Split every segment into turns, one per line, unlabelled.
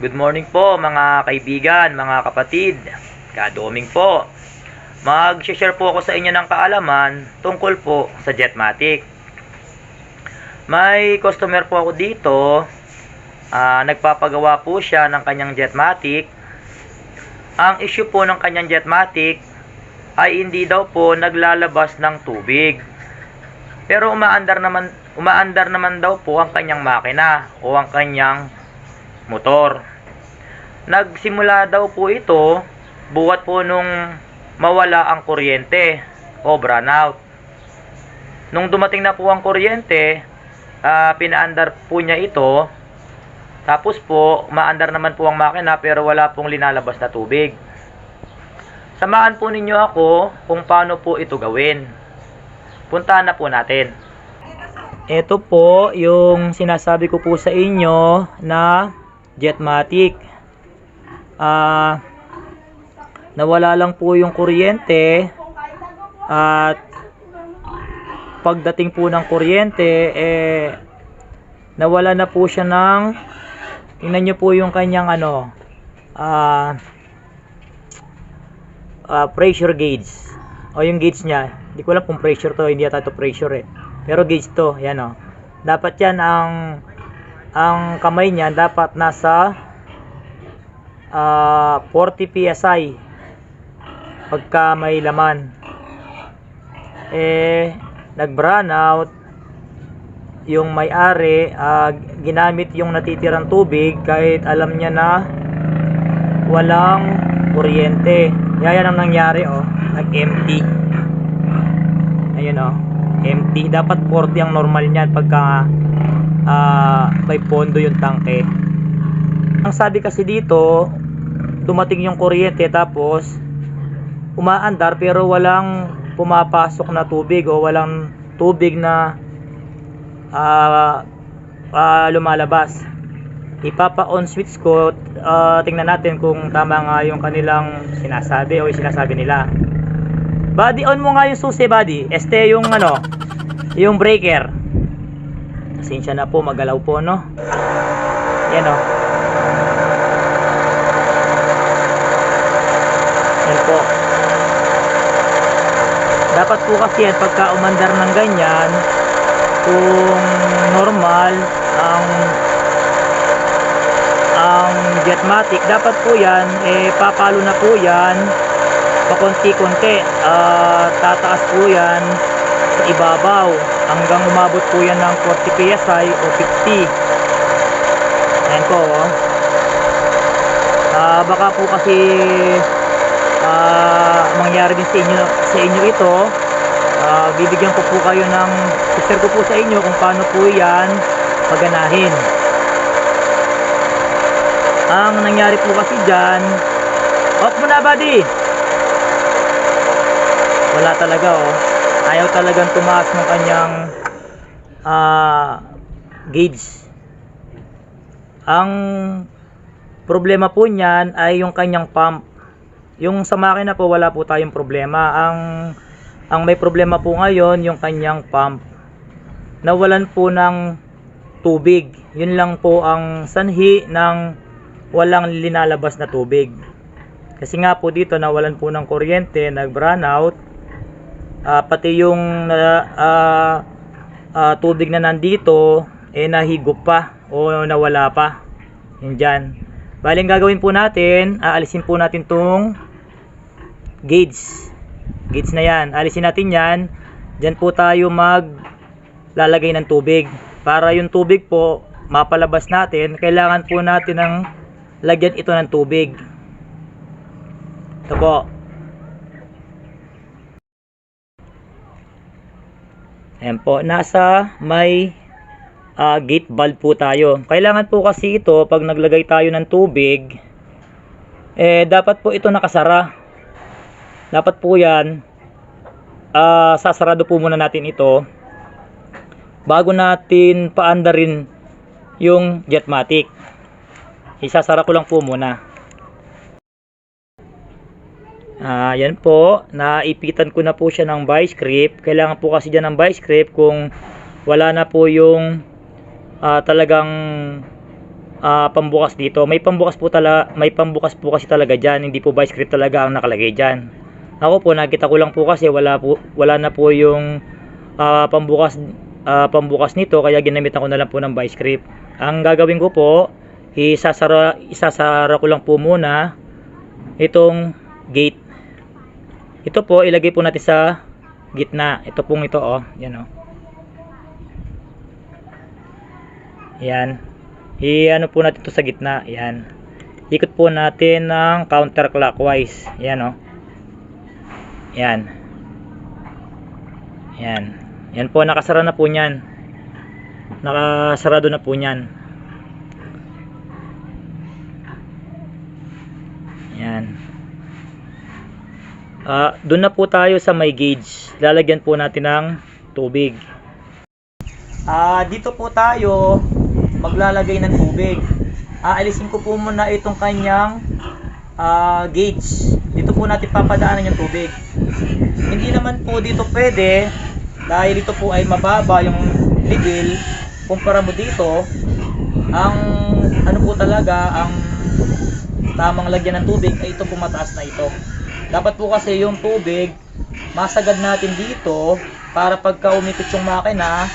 Good morning po mga kaibigan, mga kapatid. Kadoming po. Mag-share po ako sa inyo ng kaalaman tungkol po sa Jetmatic. May customer po ako dito. ah, nagpapagawa po siya ng kanyang Jetmatic. Ang issue po ng kanyang Jetmatic ay hindi daw po naglalabas ng tubig. Pero umaandar naman umaandar naman daw po ang kanyang makina o ang kanyang motor. Nagsimula daw po ito buwat po nung mawala ang kuryente o brownout. Nung dumating na po ang kuryente, ah, pinaandar po niya ito. Tapos po, maandar naman po ang makina pero wala pong linalabas na tubig. Samahan po ninyo ako kung paano po ito gawin. Puntahan na po natin. Ito po yung sinasabi ko po sa inyo na Jetmatic. Ah, nawala lang po yung kuryente at pagdating po ng kuryente eh nawala na po siya ng tingnan nyo po yung kanyang ano ah ah, pressure gauge. O yung gauge niya hindi ko alam kung pressure to hindi yata to pressure eh. Pero gauge to yan o. Dapat yan ang ang kamay niya dapat nasa ah 40 psi pagka may laman eh nag brown out yung may-ari ah, ginamit yung natitirang tubig kahit alam niya na walang kuryente. Yan ang nangyari oh, nag-empty. Ayun oh, empty. Dapat 40 ang normal niyan pagka ah, may pondo yung tangke. Ang sabi kasi dito, dumating yung kuryente tapos umaandar pero walang pumapasok na tubig o walang tubig na ah ah, lumalabas. Ipapa-on switch ko, ah, tingnan natin kung tama nga yung kanilang sinasabi o yung sinasabi nila. Buddy, on mo nga yung susi, buddy. Este yung ano, yung breaker. Pasensya na po, magalaw po, no? Yan, o. Yan po. Dapat po kasi yan, pagka umandar ng ganyan, kung normal ang ang Jetmatic dapat po yan eh papalo na po yan pakunti-kunti Ah, tataas po yan sa ibabaw hanggang umabot po yan ng 40 psi o 50 ayan po oh. Ah, baka po kasi ah, mangyari din sa inyo sa inyo ito Ah, bibigyan ko po kayo ng picture ko po sa inyo kung paano po yan paganahin. Ang nangyari po kasi dyan, off mo na buddy! Wala talaga oh. Ayaw talagang tumaas ng kanyang ah, gauge. Ang problema po niyan ay yung kanyang pump. Yung sa makina po wala po tayong problema. Ang ang may problema po ngayon yung kanyang pump. Nawalan po ng tubig. Yun lang po ang sanhi ng walang linalabas na tubig. Kasi nga po dito nawalan po ng kuryente, nag-brown out. Ah, pati yung na- ah, ah, tubig na nandito eh nahigop pa o nawala pa. Yun dyan. Bali, gagawin po natin, aalisin po natin tong gauge gauge na yan. Alisin natin yan. Diyan po tayo mag lalagay ng tubig. Para yung tubig po mapalabas natin, kailangan po natin ng lagyan ito ng tubig. Ito po. Ayan po, nasa may ah, gate valve po tayo. Kailangan po kasi ito, pag naglagay tayo ng tubig, eh, dapat po ito nakasara dapat po yan ah, sasarado po muna natin ito bago natin paandarin yung jetmatic. Isasara ko lang po muna. Ah, yan po. Naipitan ko na po siya ng vice grip. Kailangan po kasi dyan ng vice grip kung wala na po yung ah, talagang ah, pambukas dito. May pambukas po talaga, may pambukas po kasi talaga diyan, hindi po vice grip talaga ang nakalagay diyan. Ako po nakita ko lang po kasi wala po wala na po yung ah, pambukas ah, pambukas nito kaya ginamitan ko na lang po ng vice grip. Ang gagawin ko po, isasara isasara ko lang po muna itong gate. Ito po ilagay po natin sa gitna. Ito pong ito oh, yan oh. Yan. I-ano po natin to sa gitna. Yan. Ikot po natin ng counterclockwise. Yan oh. Yan. Yan. Yan po nakasara na po niyan. Nakasarado na po niyan. Yan. Ah, doon na po tayo sa may gauge. Lalagyan po natin ng tubig. Ah, dito po tayo maglalagay ng tubig. Aalisin ko po muna itong kanyang ah, gauge. Po natin papadaanan yung tubig. Hindi naman po dito pwede dahil ito po ay mababa yung level kumpara mo dito ang ano po talaga ang tamang lagyan ng tubig ay ito po mataas na ito. Dapat po kasi yung tubig masagad natin dito para pagka umikot yung makina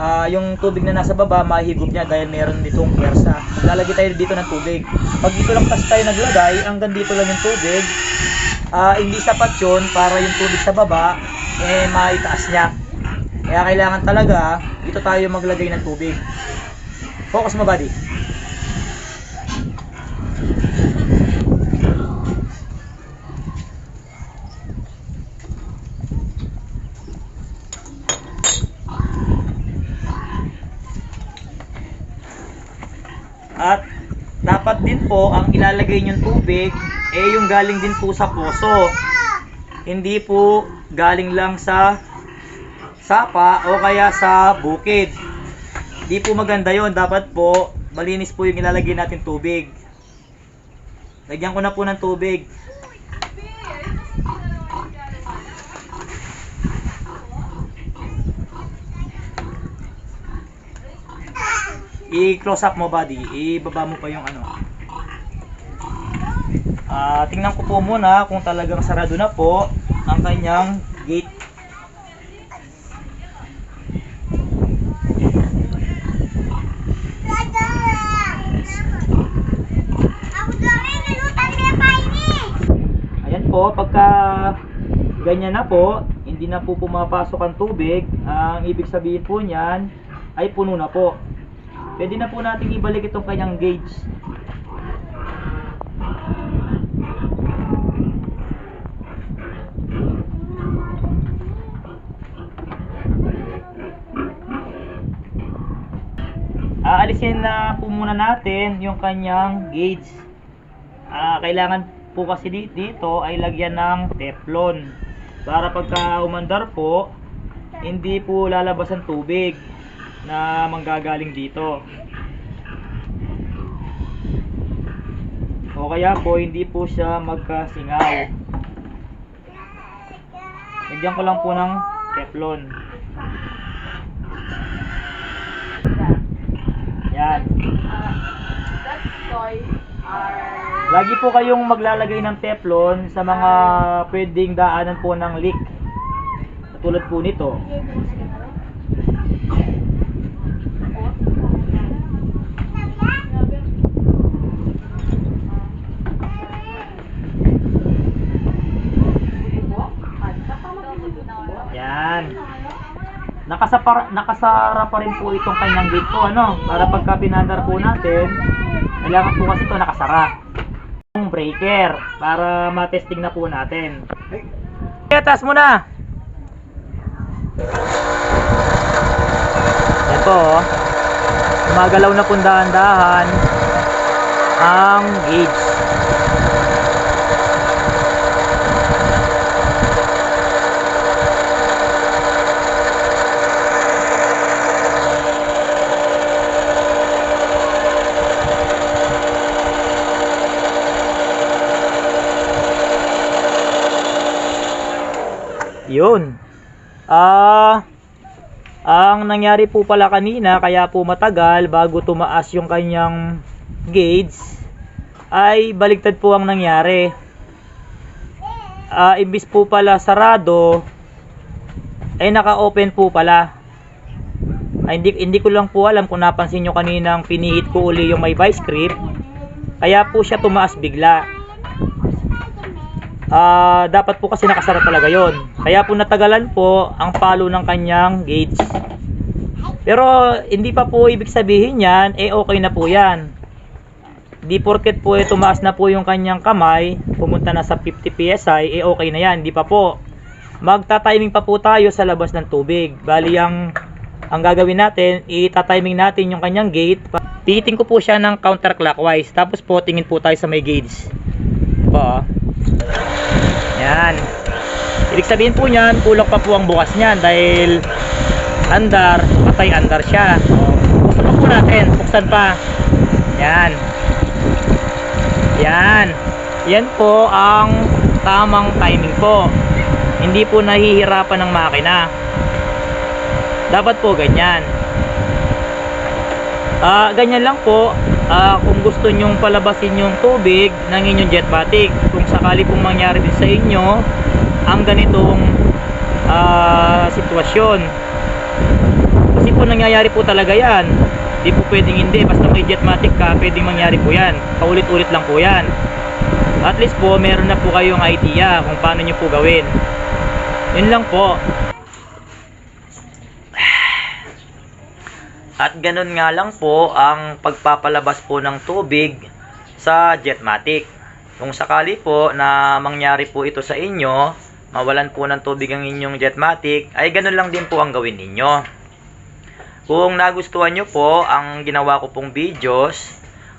ah, yung tubig na nasa baba mahigop niya dahil meron ditong pwersa. Lalagay tayo dito ng tubig. Pag dito lang kasi tayo naglagay, hanggang dito lang yung tubig, ah, hindi sapat yun para yung tubig sa baba eh maitaas niya. Kaya kailangan talaga dito tayo maglagay ng tubig. Focus mo buddy. At dapat din po ang ilalagay niyong tubig eh yung galing din po sa poso. Hindi po galing lang sa sapa o kaya sa bukid. Di po maganda yon Dapat po malinis po yung ilalagay natin tubig. Lagyan ko na po ng tubig. I-close up mo buddy. Ibaba mo pa yung ano. Ah, tingnan ko po muna kung talagang sarado na po ang kanyang gate. Ayan po, pagka ganyan na po, hindi na po pumapasok ang tubig, ang ibig sabihin po niyan ay puno na po. Pwede na po natin ibalik itong kanyang gauge. Aalisin na po muna natin yung kanyang gauge. Ah, kailangan po kasi di- dito ay lagyan ng teflon. Para pagka umandar po hindi po lalabas ang tubig na manggagaling dito. O kaya po hindi po siya magkasingaw. Lagyan ko lang po ng teflon yan Lagi po kayong maglalagay ng teflon sa mga pwedeng daanan po ng leak. Katulad po nito. Yan. Nakasapar, nakasara pa rin po itong kanyang gate po, ano? Para pagka pinandar po natin, kailangan po kasi ito nakasara. Yung breaker, para matesting na po natin. Kaya taas mo na! Yan po, oh. Gumagalaw na po dahan-dahan ang gauge. Yun. Ah, ang ang nangyari po pala kanina, kaya po matagal bago tumaas yung kanyang gauge, ay baligtad po ang nangyari. Ah, imbis po pala sarado, ay naka-open po pala. Ay, hindi, hindi ko lang po alam kung napansin nyo kaninang pinihit ko uli yung may vice grip. Kaya po siya tumaas bigla. Ah, dapat po kasi nakasara talaga yon. Kaya po natagalan po ang palo ng kanyang gauge. Pero hindi pa po ibig sabihin yan, eh okay na po yan. Di porket po eh, tumaas na po yung kanyang kamay, pumunta na sa 50 PSI, eh okay na yan. Di pa po. Magta-timing pa po tayo sa labas ng tubig. Bali ang ang gagawin natin, ita-timing natin yung kanyang gate. Titing ko po siya ng counterclockwise. Tapos po tingin po tayo sa may gauge. Po. Yan. Ibig sabihin po niyan, kulang pa po ang bukas niyan dahil andar, patay andar siya. Buksan pa po natin, buksan pa. Yan. Yan. Yan po ang tamang timing po. Hindi po nahihirapan ng makina. Dapat po ganyan. Ah, ganyan lang po. Ah, kung gusto nyong palabasin yung tubig ng inyong jetmatic, kung sakali pong mangyari din sa inyo ang ganitong ah, sitwasyon. Kasi po nangyayari po talaga yan. Di po pwedeng hindi. Basta may jetmatic ka, pwedeng mangyari po yan. Paulit-ulit lang po yan. At least po, meron na po kayong idea kung paano nyo po gawin. Yun lang po. At ganun nga lang po ang pagpapalabas po ng tubig sa Jetmatic. Kung sakali po na mangyari po ito sa inyo, mawalan po ng tubig ang inyong Jetmatic, ay ganun lang din po ang gawin ninyo. Kung nagustuhan nyo po ang ginawa ko pong videos,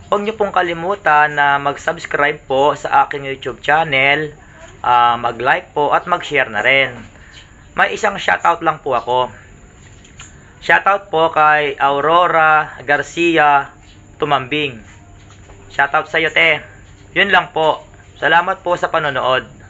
huwag nyo pong kalimutan na mag-subscribe po sa aking YouTube channel, ah, mag-like po at mag-share na rin. May isang shoutout lang po ako. Shoutout po kay Aurora Garcia Tumambing. Shoutout sa iyo, te. Yun lang po. Salamat po sa panonood.